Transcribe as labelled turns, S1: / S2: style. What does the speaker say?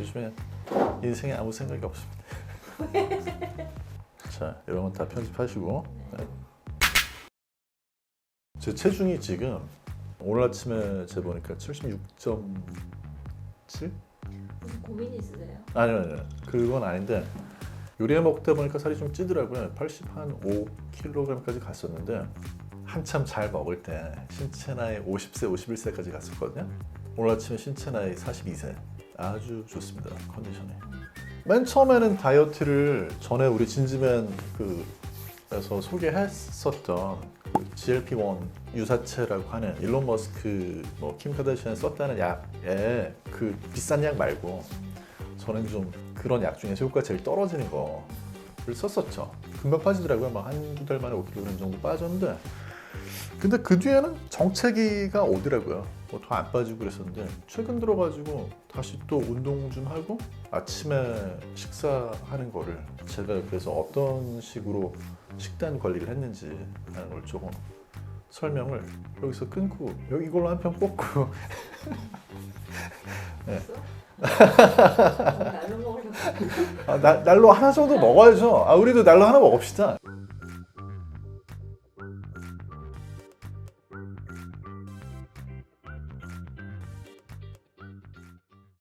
S1: 요즘에 인생에 아무 생각이 없습니다. 자, 이런 건 다 편집하시고. 네. 제 체중이 지금 오늘 아침에 재보니까 76.7?
S2: 무슨 고민 있으세요?
S1: 아니요, 아니요. 그건 아닌데 요리해 먹다 보니까 살이 좀 찌더라고요. 80 한 5kg까지 갔었는데 한참 잘 먹을 때 신체 나이 50세, 51세까지 갔었거든요. 오늘 아침에 신체 나이 42세. 아주 좋습니다. 컨디션이. 맨 처음에는 다이어트를 전에 우리 진지맨 그에서 소개했었던 그 GLP-1 유사체라고 하는 일론 머스크 뭐킴 카다시안 썼다는 약에 그 비싼 약 말고 저는 좀 그런 약 중에서 효과가 제일 떨어지는 거를 썼었죠. 금방 빠지더라고요. 막 한 두 달 만에 5kg 정도 빠졌는데 근데 그 뒤에는 정체기가 오더라고요. 뭐 더 안 빠지고 그랬었는데 최근 들어가지고 다시 또 운동 좀 하고 아침에 식사하는 거를 제가 그래서 어떤 식으로 식단 관리를 했는지 하는 걸 조금 설명을 여기서 끊고 여기 이걸로 한 편 뽑고 네.
S2: 날로 먹으려고
S1: 아, 나- 날로 하나 정도 먹어야죠. 아, 우리도 날로 하나 먹읍시다.